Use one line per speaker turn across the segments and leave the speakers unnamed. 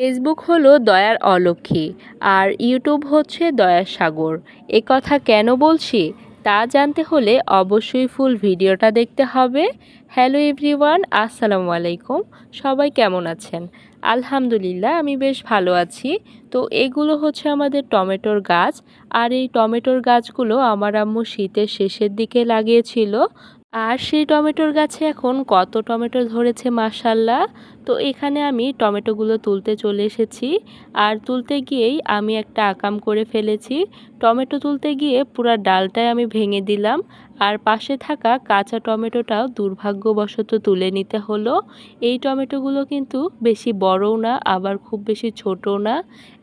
Facebook হলো দয়ার অলক্ষী আর YouTube হচ্ছে দয়ার সাগর। এ কথা কেন বলছি? তা জানতে হলে অবশ্যই ফুল ভিডিওটা দেখতে হবে। হ্যালো এভরিওয়ান, আসসালামু আলাইকুম। সবাই কেমন আছেন? আলহামদুলিল্লাহ, আমি বেশ ভালো আছি। তো এগুলো হচ্ছে আমাদের টমেটোর গাছ। আর এই টমেটোর গাছগুলো আমার আম্মু শীতের শেষের দিকে লাগিয়েছিল। আর সেই টমেটোর গাছে এখন কত টমেটো ধরেছে মাসাল্লাহ তো এখানে আমি টমেটোগুলো তুলতে চলে এসেছি। আর তুলতে গিয়েই আমি একটা আকাম করে ফেলেছি। টমেটো তুলতে গিয়ে পুরো ডালটাই আমি ভেঙে দিলাম। আর পাশে থাকা কাঁচা টমেটোটাও দুর্ভাগ্যবশত তুলে নিতে হলো। এই টমেটোগুলো কিন্তু বেশি বড়ও না, আবার খুব বেশি ছোটও না,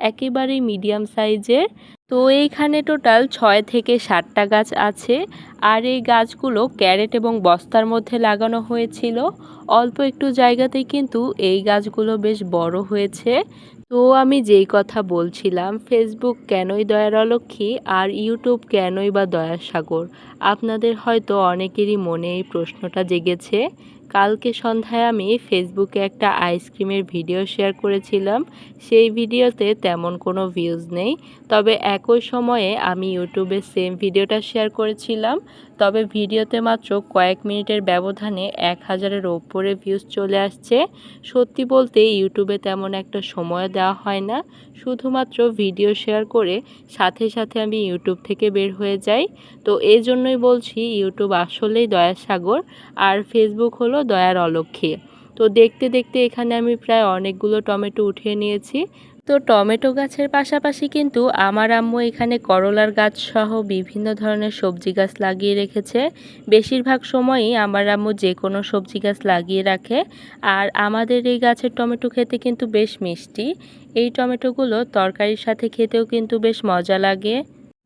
একেবারেই মিডিয়াম সাইজের। তো এইখানে টোটাল ছয় থেকে সাতটা গাছ আছে। আর এই গাছগুলো ক্যারেট এবং বস্তার মধ্যে লাগানো হয়েছিল। অল্প একটু জায়গাতেই কিন্তু এই গাছগুলো বেশ বড় হয়েছে। তো আমি যেই কথা বলছিলাম ফেসবুক কেনই দয়ার অলক্ষী আর ইউটিউব কেনই বা দয়ার সাগর? আপনাদের হয়তো অনেকেরই মনে এই প্রশ্নটা জেগেছে। কালকে সন্ধ্যায় আমি ফেসবুকে একটা আইসক্রিমের ভিডিও শেয়ার করেছিলাম। সেই ভিডিওতে তেমন কোনো ভিউজ নেই। তবে একই সময়ে আমি ইউটিউবে সেম ভিডিওটা শেয়ার করেছিলাম। তবে ভিডিওতে মাত্র কয়েক মিনিটের ব্যবধানে এক হাজারের ওপরে ভিউজ চলে আসছে। সত্যি বলতে ইউটিউবে তেমন একটা সময় দেওয়া হয় না। শুধুমাত্র ভিডিও শেয়ার করে সাথে সাথে আমি ইউটিউব থেকে বের হয়ে যাই। তো এই জন্যই বলছি, ইউটিউব আসলেই দয়াসাগর। আর ফেসবুক হলো দয়ার অলক্ষী তো দেখতে দেখতে এখানে আমি প্রায় অনেকগুলো টমেটো উঠিয়ে নিয়েছি। তো টমেটো গাছের পাশাপাশি কিন্তু আমার আম্মু এখানে করলার গাছ সহ বিভিন্ন ধরনের সবজি গাছ লাগিয়ে রেখেছে। বেশিরভাগ সময়ই আমার আম্মু যে কোনো সবজি গাছ লাগিয়ে রাখে। আর আমাদের এই গাছের টমেটো খেতে কিন্তু বেশ মিষ্টি। এই টমেটোগুলো তরকারির সাথে খেতেও কিন্তু বেশ মজা লাগে।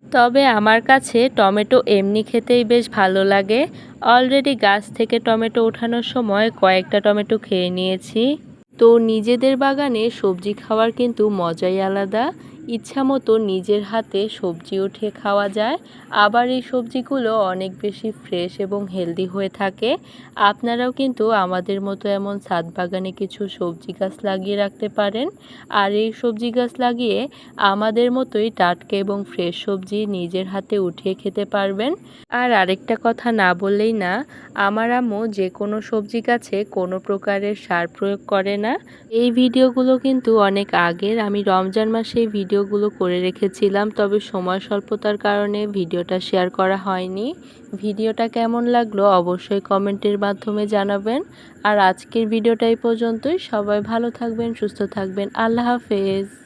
তবে আমার কাছে টমেটো এমনি খেতেই বেশ ভালো লাগে। অলরেডি গাছ থেকে টমেটো ওঠানোর সময় কয়েকটা টমেটো খেয়ে নিয়েছি। তো নিজেদের বাগানে সবজি খাওয়ার কিন্তু মজাই আলাদা। ইচ্ছা মতো নিজের হাতে সবজি উঠিয়ে খাওয়া যায়। আবার এই সবজিগুলো অনেক বেশি ফ্রেশ এবং হেলদি হয়ে থাকে। আপনারাও কিন্তু আমাদের মতো এমন ছাদ বাগানে কিছু সবজি গাছ লাগিয়ে রাখতে পারেন। আর এই সবজি গাছ লাগিয়ে আমাদের মতোই টাটকা এবং ফ্রেশ সবজি নিজের হাতে উঠিয়ে খেতে পারবেন। আর আরেকটা কথা না বললেই না, আমার আম্মু যে কোনো সবজি গাছে কোনো প্রকারের সার প্রয়োগ করে না। এই ভিডিওগুলো কিন্তু অনেক আগের। আমি রমজান মাসে এই ভিডিওগুলো করে রেখেছিলাম, তবে সময় স্বল্পতার কারণে ভিডিওটা শেয়ার করা হয়নি। ভিডিওটা কেমন লাগল অবশ্যই কমেন্টের মাধ্যমে জানাবেন। আর আজকের ভিডিওটাই পর্যন্তই। সবাই ভালো থাকবেন, সুস্থ থাকবেন। আল্লাহ হাফেজ।